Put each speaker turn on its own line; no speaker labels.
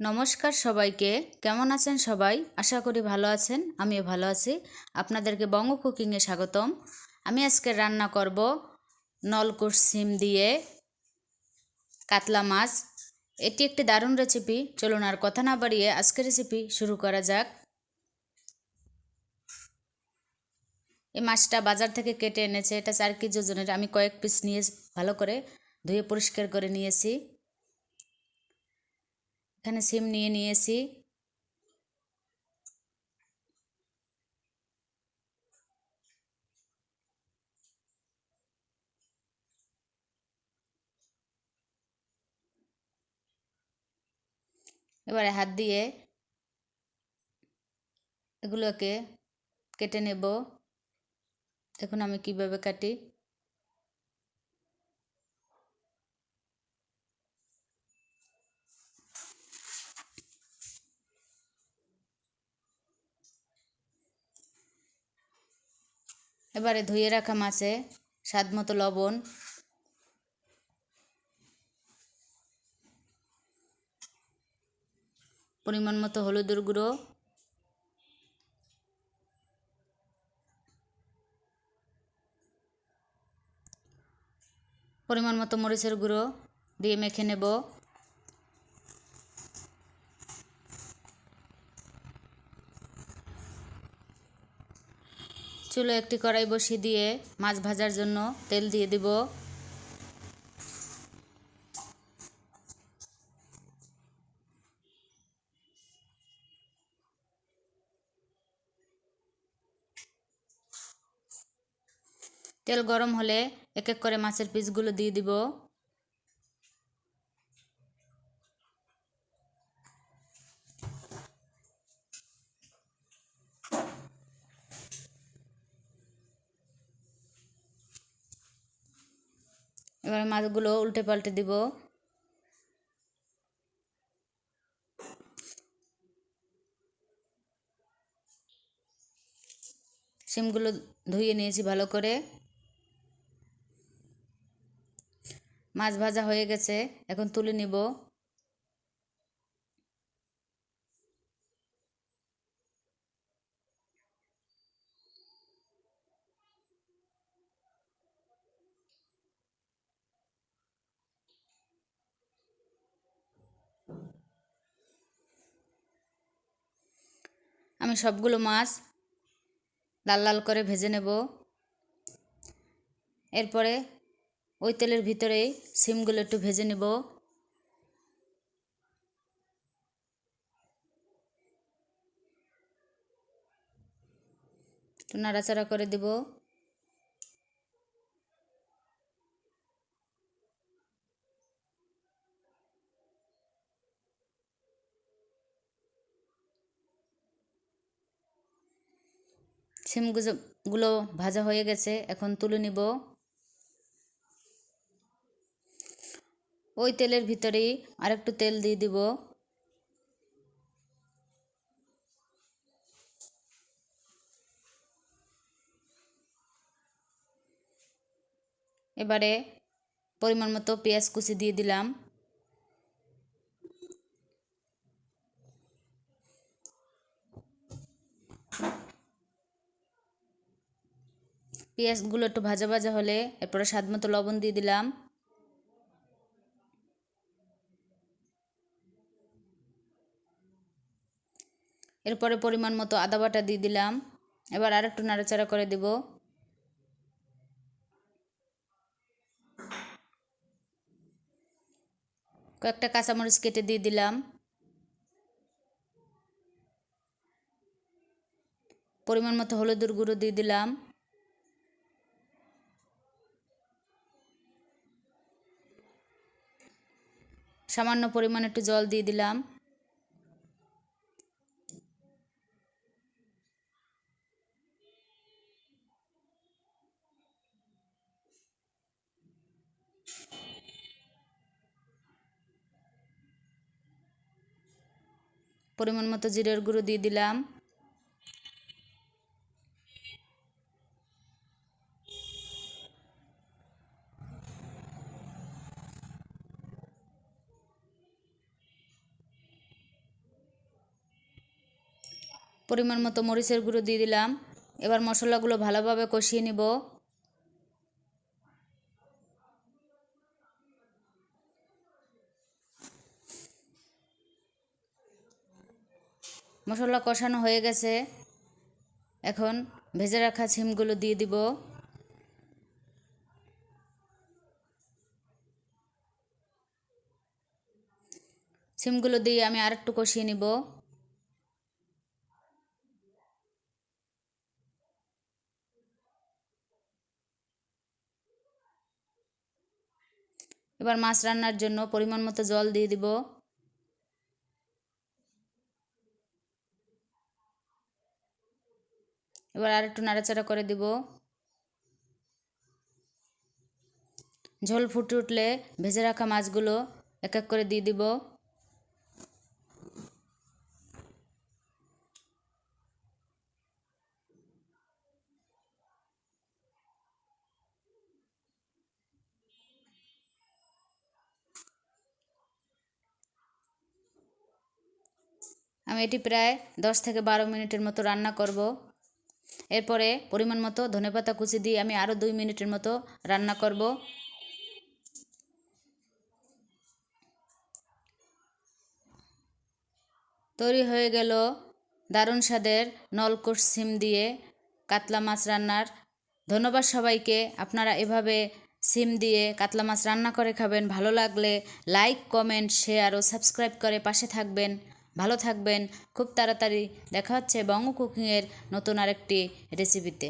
নমস্কার সবাইকে। কেমন আছেন সবাই? আশা করি ভালো আছেন, আমিও ভালো আছি। আপনাদেরকে বঙ্গ কুকিংয়ে স্বাগতম। আমি আজকে রান্না করব নলকুশ সিম দিয়ে কাতলা মাছ। এটি একটি দারুণ রেসিপি চলুন আর কথা না বাড়িয়ে আজকের রেসিপি শুরু করা যাক। এই মাছটা বাজার থেকে কেটে এনেছে। এটা চার কেজি ওজনের। আমি কয়েক পিস নিয়ে ভালো করে ধুয়ে পরিষ্কার করে নিয়েছি। এখানে সিম নিয়ে নিয়েছি। এবারে হাত দিয়ে এগুলোকে কেটে নেব। দেখুন আমি কীভাবে কাটি। এবারে ধুয়ে রাখা মাছে স্বাদ মতো লবণ। পরিমাণ মতো হলুদের গুঁড়ো। পরিমাণ মতো মরিচের গুঁড়ো দিয়ে মেখে নেব। চুলো একটি কড়াই বসিয়ে দিয়ে মাছ ভাজার জন্য তেল দিয়ে দিব। তেল গরম হলে এক এক করে মাছের পিসগুলো দিয়ে দিব। এবার মাছগুলো উল্টে পাল্টে দিব। সিমগুলো ধুয়ে নিয়েছি ভালো করে। মাছ ভাজা হয়ে গেছে, এখন তুলে নিব। আমি সবগুলো মাছ লাল লাল করে ভেজে নেব। এরপরে ওই তেলের ভিতরে সিমগুলো একটু ভেজে নেব। একটু নাড়াচাড়া করে দেব। সিমগুলো ভাজা হয়ে গেছে, এখন তুলে নিব। ওই তেলের ভিতরেই আরেকটু তেল দিয়ে দিব। এবারে পরিমাণ মতো পেঁয়াজ কুচি দিয়ে দিলাম। পেঁয়াজগুলো একটু ভাজা ভাজা হলে, এরপরে স্বাদ মতো লবণ দিয়ে দিলাম। এরপরে পরিমাণ মতো আদা বাটা দিয়ে দিলাম। এবার আর একটু নাড়াচাড়া করে দেব। কয়েকটা কাঁচামরিচ কেটে দিয়ে দিলাম। পরিমাণ মতো হলুদের গুঁড়ো দিয়ে দিলাম। সামান্য পরিমাণ একটু জল দিয়ে দিলাম। পরিমাণ মতো জিরের গুঁড়ো দিয়ে দিলাম। পরিমাণ মতো মরিচের গুঁড়ো দিয়ে দিলাম। এবার মশলাগুলো ভালোভাবে কষিয়ে নিব। মশলা কষানো হয়ে গেছে। এখন ভেজে রাখা সিমগুলো দিয়ে দিব। সিমগুলো দিয়ে আমি আর একটু কষিয়ে নিব। এবার মাছ রান্নার জন্য পরিমাণ মতো জল দিয়ে দিব। এবার আর একটু নাড়াচাড়া করে দিব। ঝোল ফুটে উঠলে ভেজে রাখা মাছগুলো এক এক করে দিয়ে দিব। আমি এটি প্রায় দশ থেকে বারো মিনিটের মতো রান্না করব। এরপরে পরিমাণ মতো ধনেপাতা কুচি দিয়ে আমি আরও দুই মিনিটের মতো রান্না করব। তৈরি হয়ে গেল দারুণ স্বাদের নলকুশ সিম দিয়ে কাতলা মাছ রান্নার। ধন্যবাদ সবাইকে। আপনারা এভাবে সিম দিয়ে কাতলা মাছ রান্না করে খাবেন, ভালো লাগলে লাইক, কমেন্ট, শেয়ার ও সাবস্ক্রাইব করে পাশে থাকবেন। ভালো থাকবেন। খুব তাড়াতাড়ি দেখা হচ্ছে বঙ্গ কুকিংয়ের নতুন আরেকটি রেসিপিতে